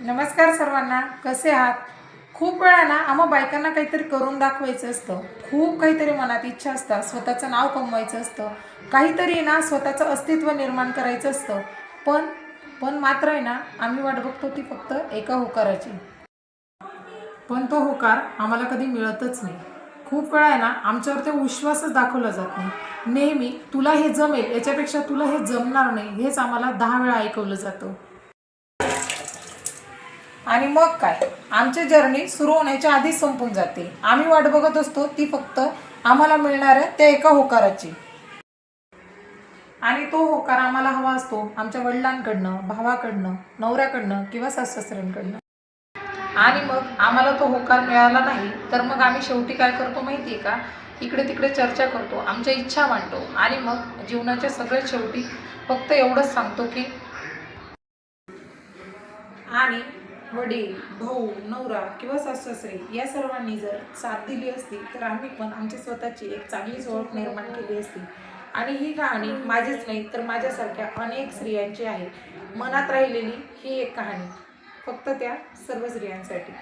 नमस्कार सर्वांना कसे आहात? खूप वेळा ना आम्हा बायकांना काहीतरी करून दाखवायचं असतं. खूप काहीतरी मनात इच्छा असतात स्वतःचं नाव कमवायचं असतं. काहीतरी ना स्वतःचं अस्तित्व निर्माण करायचं असतं. पण पण मात्र आहे ना आम्ही वाट बघतो ती फक्त एका होकाराची. पण तो होकार आम्हाला कधी मिळतच नाही. खूप वेळा आहे ना आमच्यावर ते विश्वासच दाखवला जात नाही. नेहमी तुला हे जमेल याच्यापेक्षा तुला हे जमणार नाही हेच आम्हाला दहा वेळा ऐकवलं जातं. आणि मग काय? आमची जर्नी सुरू होण्याच्या आधीच संपून जाते. आम्ही वाट बघत असतो ती फक्त आम्हाला मिळणाऱ्या त्या एका होकाराची. आणि तो होकार आम्हाला हवा असतो आमच्या वडिलांकडनं भावाकडनं नवऱ्याकडनं किंवा सासऱ्यांकडनं आणि मग आम्हाला तो होकार मिळाला नाही तर मग आम्ही शेवटी काय करतो माहिती आहे का? इकडे तिकडे चर्चा करतो आमच्या इच्छा मांडतो. आणि मग जीवनाच्या सगळ्यात शेवटी फक्त एवढंच सांगतो की आणि वडील भाऊ नवरा किंवा सासरे या सर्वांनी जर साथ दिली असती तर आम्ही पण आमची स्वतःची एक चांगलीच ओळख निर्माण केली असती. आणि ही कहाणी माझीच नाही तर माझ्यासारख्या अनेक स्त्रियांची आहे. मनात राहिलेली ही एक कहाणी. फक्त त्या सर्व स्त्रियांसाठी.